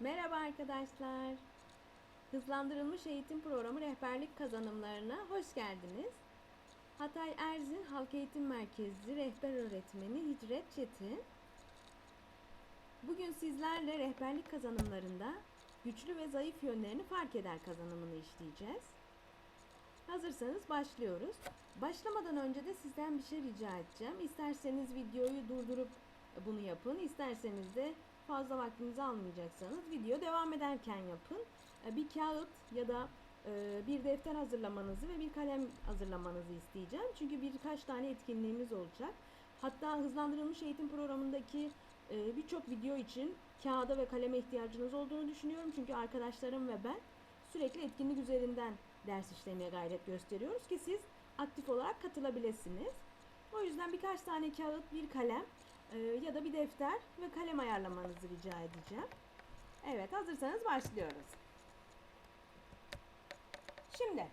Merhaba arkadaşlar. Hızlandırılmış eğitim programı rehberlik kazanımlarına hoş geldiniz. Hatay Erzin Halk Eğitim Merkezi rehber öğretmeni Hicret Çetin. Bugün sizlerle rehberlik kazanımlarında güçlü ve zayıf yönlerini fark eder kazanımını işleyeceğiz. Hazırsanız başlıyoruz. Başlamadan önce de sizden bir şey rica edeceğim. İsterseniz videoyu durdurup bunu yapın. İsterseniz de fazla vaktinizi almayacaksanız video devam ederken yapın. E, Bir kağıt ya da e, bir defter hazırlamanızı ve bir kalem hazırlamanızı isteyeceğim. Çünkü birkaç tane etkinliğimiz olacak. Hatta hızlandırılmış eğitim programındaki e, birçok video için kağıda ve kaleme ihtiyacınız olduğunu düşünüyorum. Çünkü arkadaşlarım ve ben sürekli etkinlik üzerinden ders işlemeye gayret gösteriyoruz ki siz aktif olarak katılabilirsiniz. O yüzden birkaç tane kağıt, bir kalem e, ya da bir defter ve kalem ayarlamanızı rica edeceğim. Evet, hazırsanız başlıyoruz. Şimdi,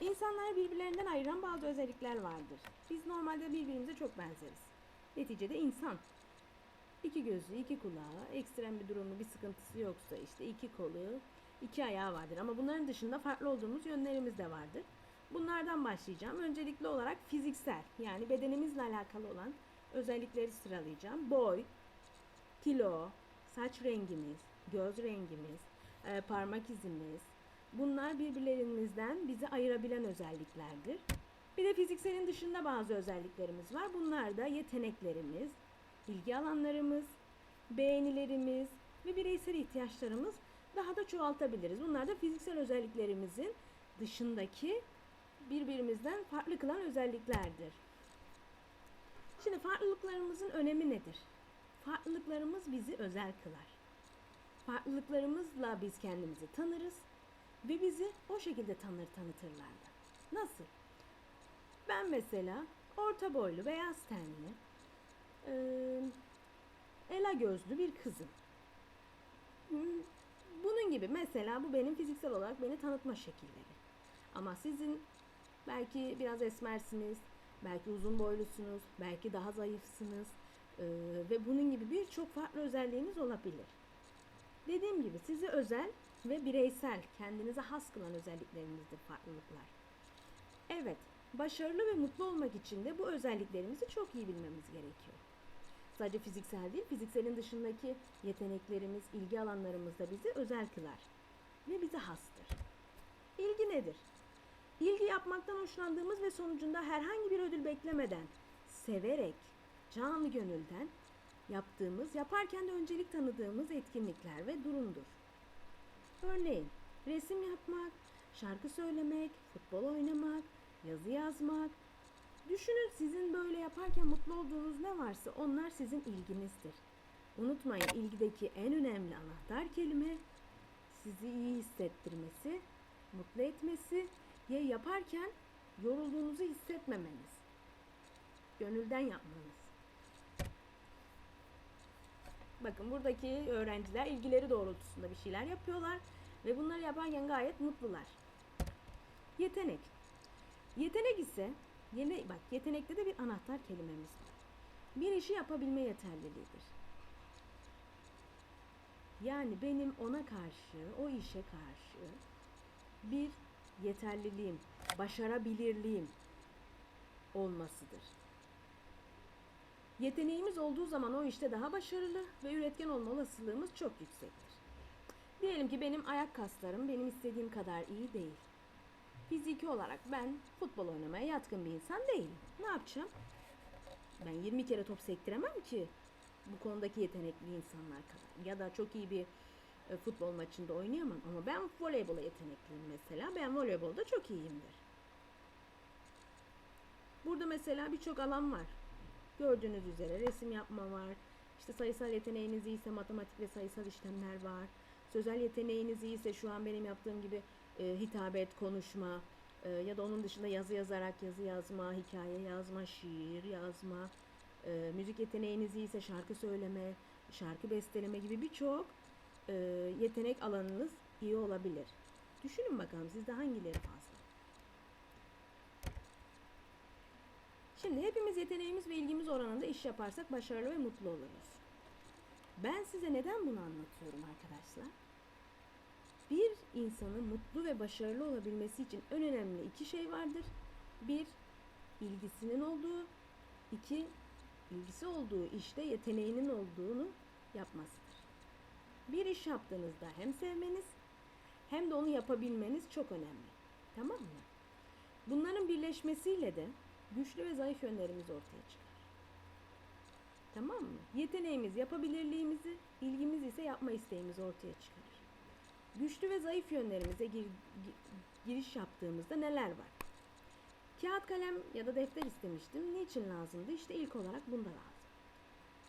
insanları birbirlerinden ayıran bazı özellikler vardır. Biz normalde birbirimize çok benzeriz. Neticede insan. İki gözü, iki kulağı, ekstrem bir durumu, bir sıkıntısı yoksa işte iki kolu, iki ayağı vardır. Ama bunların dışında farklı olduğumuz yönlerimiz de vardır. Bunlardan başlayacağım. Öncelikli olarak fiziksel yani bedenimizle alakalı olan özellikleri sıralayacağım. Boy, kilo, saç rengimiz, göz rengimiz, e, parmak izimiz. Bunlar birbirlerimizden bizi ayırabilen özelliklerdir. Bir de fizikselin dışında bazı özelliklerimiz var. Bunlar da yeteneklerimiz, ilgi alanlarımız, beğenilerimiz ve bireysel ihtiyaçlarımız daha da çoğaltabiliriz. Bunlar da fiziksel özelliklerimizin dışındaki birbirimizden farklı kılan özelliklerdir. Şimdi farklılıklarımızın önemi nedir? Farklılıklarımız bizi özel kılar. Farklılıklarımızla biz kendimizi tanırız ve bizi o şekilde tanır tanıtırlar da. Nasıl? Ben mesela orta boylu, beyaz tenli, ela gözlü bir kızım. Hmm, Bunun gibi mesela bu benim fiziksel olarak beni tanıtma şekilleri. Ama sizin belki biraz esmersiniz, belki uzun boylusunuz, belki daha zayıfsınız eee, ve bunun gibi birçok farklı özelliğiniz olabilir. Dediğim gibi sizi özel ve bireysel, kendinize has kılan özelliklerinizdir farklılıklar. Evet, başarılı ve mutlu olmak için de bu özelliklerimizi çok iyi bilmemiz gerekiyor. Sadece fiziksel değil, fizikselin dışındaki yeteneklerimiz, ilgi alanlarımız da bizi özel kılar ve bize hastır. İlgi nedir? İlgi yapmaktan hoşlandığımız ve sonucunda herhangi bir ödül beklemeden, severek, canlı gönülden yaptığımız, yaparken de öncelik tanıdığımız etkinlikler ve durumdur. Örneğin resim yapmak, şarkı söylemek, futbol oynamak, yazı yazmak. Düşünün sizin böyle yaparken mutlu olduğunuz ne varsa onlar sizin ilginizdir. Unutmayın ilgideki en önemli anahtar kelime sizi iyi hissettirmesi, mutlu etmesi ya yaparken yorulduğunuzu hissetmemeniz. Gönülden yapmanız. Bakın buradaki öğrenciler ilgileri doğrultusunda bir şeyler yapıyorlar ve bunları yaparken gayet mutlular. Yetenek. Yetenek ise yine bak yetenekte de bir anahtar kelimemiz var. Bir işi yapabilme yeterliliğidir. Yani benim ona karşı, o işe karşı bir yeterliliğim, başarabilirliğim olmasıdır. Yeteneğimiz olduğu zaman o işte daha başarılı ve üretken olma olasılığımız çok yüksektir. Diyelim ki benim ayak kaslarım benim istediğim kadar iyi değil. Fiziki olarak ben futbol oynamaya yatkın bir insan değilim. Ne yapacağım? Ben 20 kere top sektiremem ki bu konudaki yetenekli insanlar kadar. Ya da çok iyi bir e, futbol maçında oynayamam ama ben voleybola yetenekliyim mesela. Ben voleybolda çok iyiyimdir. Burada mesela birçok alan var. Gördüğünüz üzere resim yapma var. İşte sayısal yeteneğiniz iyiyse matematik ve sayısal işlemler var. Sözel yeteneğiniz iyiyse şu an benim yaptığım gibi e, hitabet, konuşma e, ya da onun dışında yazı yazarak yazı yazma, hikaye yazma, şiir yazma. E, müzik yeteneğiniz iyiyse şarkı söyleme, şarkı besteleme gibi birçok e, yetenek alanınız iyi olabilir. Düşünün bakalım sizde hangileri fazla? Şimdi hepimiz yeteneğimiz ve ilgimiz oranında iş yaparsak başarılı ve mutlu oluruz. Ben size neden bunu anlatıyorum arkadaşlar? Bir insanın mutlu ve başarılı olabilmesi için en önemli iki şey vardır. Bir, ilgisinin olduğu, iki, ilgisi olduğu işte yeteneğinin olduğunu yapmasıdır. Bir iş yaptığınızda hem sevmeniz hem de onu yapabilmeniz çok önemli. Tamam mı? Bunların birleşmesiyle de güçlü ve zayıf yönlerimiz ortaya çıkar. Tamam mı? Yeteneğimiz yapabilirliğimizi, ilgimiz ise yapma isteğimiz ortaya çıkarır. Güçlü ve zayıf yönlerimize gir- gi- giriş yaptığımızda neler var? Kağıt kalem ya da defter istemiştim. Niçin lazımdı? İşte ilk olarak bunda lazım.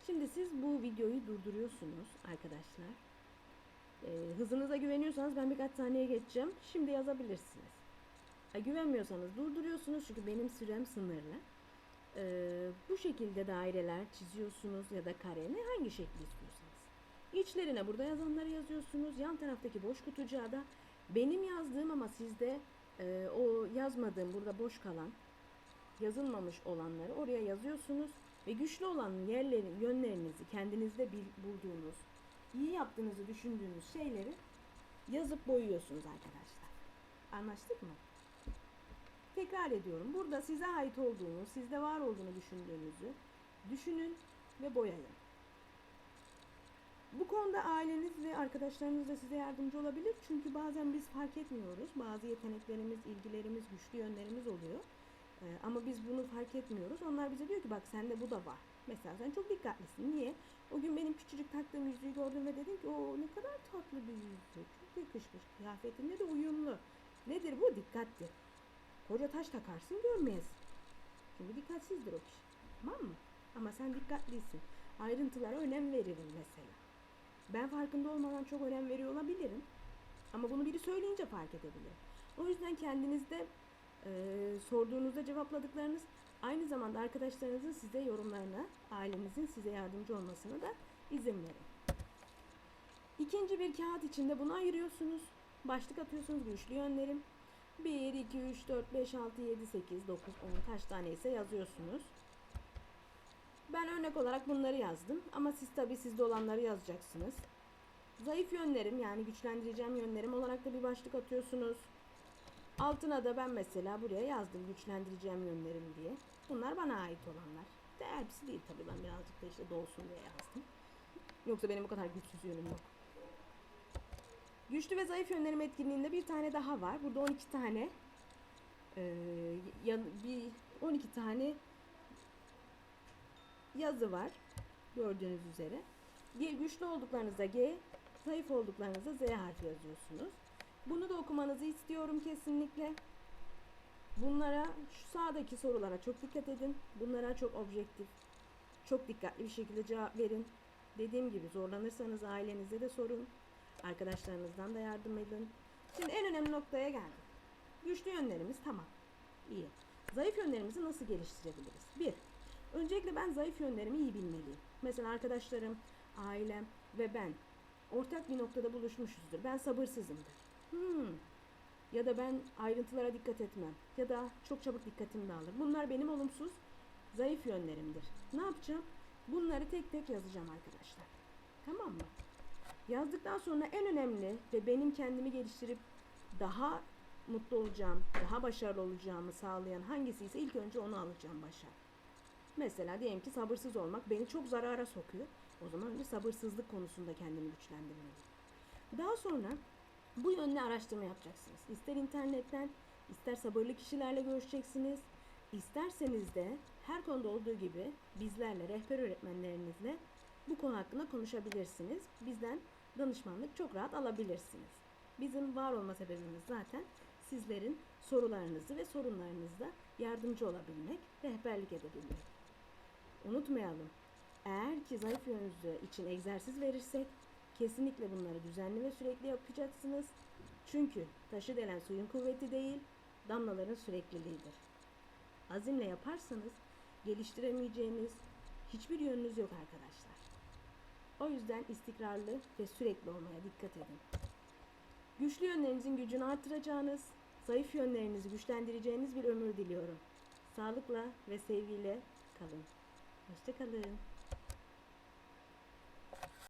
Şimdi siz bu videoyu durduruyorsunuz arkadaşlar. Ee, hızınıza güveniyorsanız ben birkaç saniye geçeceğim. Şimdi yazabilirsiniz. Ha, güvenmiyorsanız durduruyorsunuz çünkü benim sürem sınırlı. Ee, bu şekilde daireler çiziyorsunuz ya da kare hangi şekli istiyorsanız. İçlerine burada yazanları yazıyorsunuz. Yan taraftaki boş kutucuğa da benim yazdığım ama sizde e, o yazmadığım burada boş kalan yazılmamış olanları oraya yazıyorsunuz ve güçlü olan yerlerin yönlerinizi kendinizde bulduğunuz iyi yaptığınızı düşündüğünüz şeyleri yazıp boyuyorsunuz arkadaşlar. Anlaştık mı? Tekrar ediyorum. Burada size ait olduğunu, sizde var olduğunu düşündüğünüzü düşünün ve boyayın. Bu konuda aileniz ve arkadaşlarınız da size yardımcı olabilir. Çünkü bazen biz fark etmiyoruz. Bazı yeteneklerimiz, ilgilerimiz, güçlü yönlerimiz oluyor. Ee, ama biz bunu fark etmiyoruz. Onlar bize diyor ki bak sende bu da var. Mesela sen çok dikkatlisin. Niye? O gün benim küçücük taktığım yüzüğü gördüm ve dedim ki o ne kadar tatlı bir yüzük. Çok yakışmış. Kıyafetinde de uyumlu. Nedir bu? Dikkattir. Koca taş takarsın görmeyiz. Çünkü dikkatsizdir o kişi. Tamam mı? Ama sen dikkatlisin. Ayrıntılara önem veririm mesela. Ben farkında olmadan çok önem veriyor olabilirim. Ama bunu biri söyleyince fark edebilirim. O yüzden kendinizde sorduğunuzda cevapladıklarınız aynı zamanda arkadaşlarınızın size yorumlarına, ailenizin size yardımcı olmasına da izin verin. İkinci bir kağıt içinde bunu ayırıyorsunuz. Başlık atıyorsunuz güçlü yönlerim. 1, 2, 3, 4, 5, 6, 7, 8, 9, 10 kaç tane ise yazıyorsunuz. Ben örnek olarak bunları yazdım ama siz tabi sizde olanları yazacaksınız. Zayıf yönlerim yani güçlendireceğim yönlerim olarak da bir başlık atıyorsunuz. Altına da ben mesela buraya yazdım güçlendireceğim yönlerim diye. Bunlar bana ait olanlar. De hepsi değil tabi ben birazcık da işte dolsun diye yazdım. Yoksa benim bu kadar güçsüz yönüm yok. Güçlü ve zayıf yönlerim etkinliğinde bir tane daha var. Burada 12 tane e, ya, bir 12 tane yazı var. Gördüğünüz üzere. G, güçlü olduklarınızda G, zayıf olduklarınızda Z harfi yazıyorsunuz. Bunu da okumanızı istiyorum kesinlikle. Bunlara, şu sağdaki sorulara çok dikkat edin. Bunlara çok objektif, çok dikkatli bir şekilde cevap verin. Dediğim gibi zorlanırsanız ailenize de sorun. Arkadaşlarınızdan da yardım edin. Şimdi en önemli noktaya geldik. Güçlü yönlerimiz tamam. İyi. Zayıf yönlerimizi nasıl geliştirebiliriz? Bir, öncelikle ben zayıf yönlerimi iyi bilmeliyim. Mesela arkadaşlarım, ailem ve ben ortak bir noktada buluşmuşuzdur. Ben sabırsızımdır. Hmm. Ya da ben ayrıntılara dikkat etmem. Ya da çok çabuk dikkatim dağılır. Bunlar benim olumsuz zayıf yönlerimdir. Ne yapacağım? Bunları tek tek yazacağım arkadaşlar. Tamam mı? Yazdıktan sonra en önemli ve benim kendimi geliştirip daha mutlu olacağım, daha başarılı olacağımı sağlayan hangisi ise ilk önce onu alacağım başa. Mesela diyelim ki sabırsız olmak beni çok zarara sokuyor. O zaman önce sabırsızlık konusunda kendimi güçlendirmeliyim. Daha sonra bu yönde araştırma yapacaksınız. İster internetten, ister sabırlı kişilerle görüşeceksiniz. İsterseniz de her konuda olduğu gibi bizlerle, rehber öğretmenlerinizle bu konu hakkında konuşabilirsiniz. Bizden danışmanlık çok rahat alabilirsiniz. Bizim var olma sebebimiz zaten sizlerin sorularınızı ve sorunlarınızda yardımcı olabilmek, rehberlik edebilmek. Unutmayalım. Eğer ki zayıf yönünüzü için egzersiz verirsek kesinlikle bunları düzenli ve sürekli yapacaksınız. Çünkü taşı delen suyun kuvveti değil, damlaların sürekliliğidir. Azimle yaparsanız geliştiremeyeceğiniz hiçbir yönünüz yok arkadaşlar. O yüzden istikrarlı ve sürekli olmaya dikkat edin. Güçlü yönlerinizin gücünü artıracağınız, zayıf yönlerinizi güçlendireceğiniz bir ömür diliyorum. Sağlıkla ve sevgiyle kalın. Hoşçakalın.